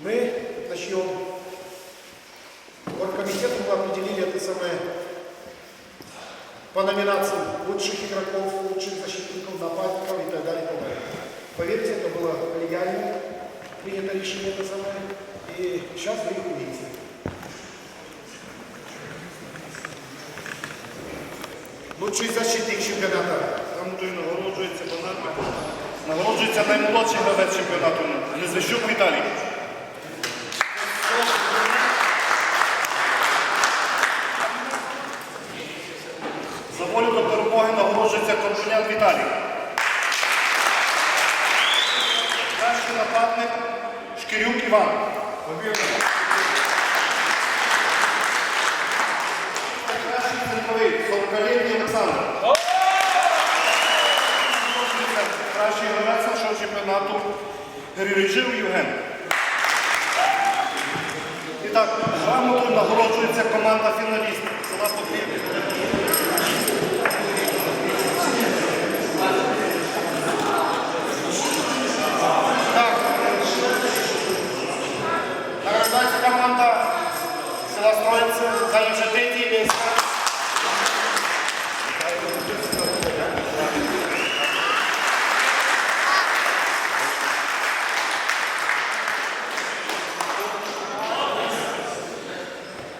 Мы начнем. Оргкомитетом мы определили это самое по номинациям лучших игроков, лучших защитников, нападников и так далее. и так далее. Поверьте, это было коллегиально принято решение это самое. И сейчас вы их увидите. Лучший защитник чемпионата. Там той нагороджується банально. Нагороджується наймолодший гравець чемпіонату Незвищук Віталій. За волю до перемоги нагороджується Коржуняк Віталій. Кращий нападник Шкірюк Іван. Кращий центровий Солокалєній Олександр. Кращий гравець нашого чемпіонату Григорів Євген. І так, грамотою нагороджується команда фіналістів села Подвір'я. Так. Награждається команда села Строїце, зайнявши третє місце.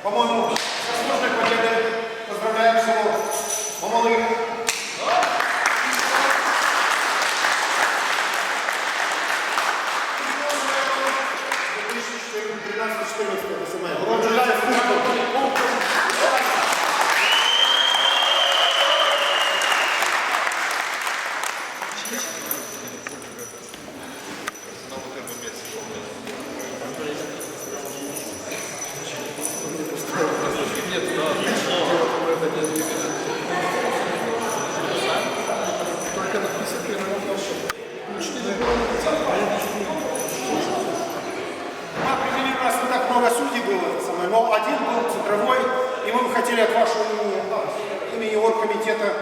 По-моему, заслуженной победой поздравляем село Мамалык. 13-14 саме. Нагороджується много судей было, самое, но один был центровой, и мы бы хотели от вашего имени, имени оргкомитета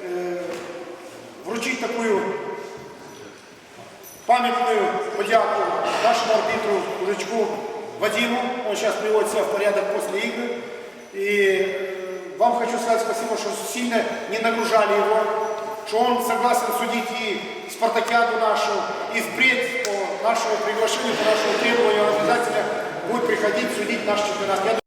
э, вручить такую памятную подяку нашему арбитру, мужичку Вадиму. Он сейчас приводит себя в порядок после игры. И э, вам хочу сказать спасибо, что сильно не нагружали его, что он согласен судить и спартакиаду нашу, и впредь по нашему приглашению, по нашему требованию обязательно будет приходить судить наш чемпионат.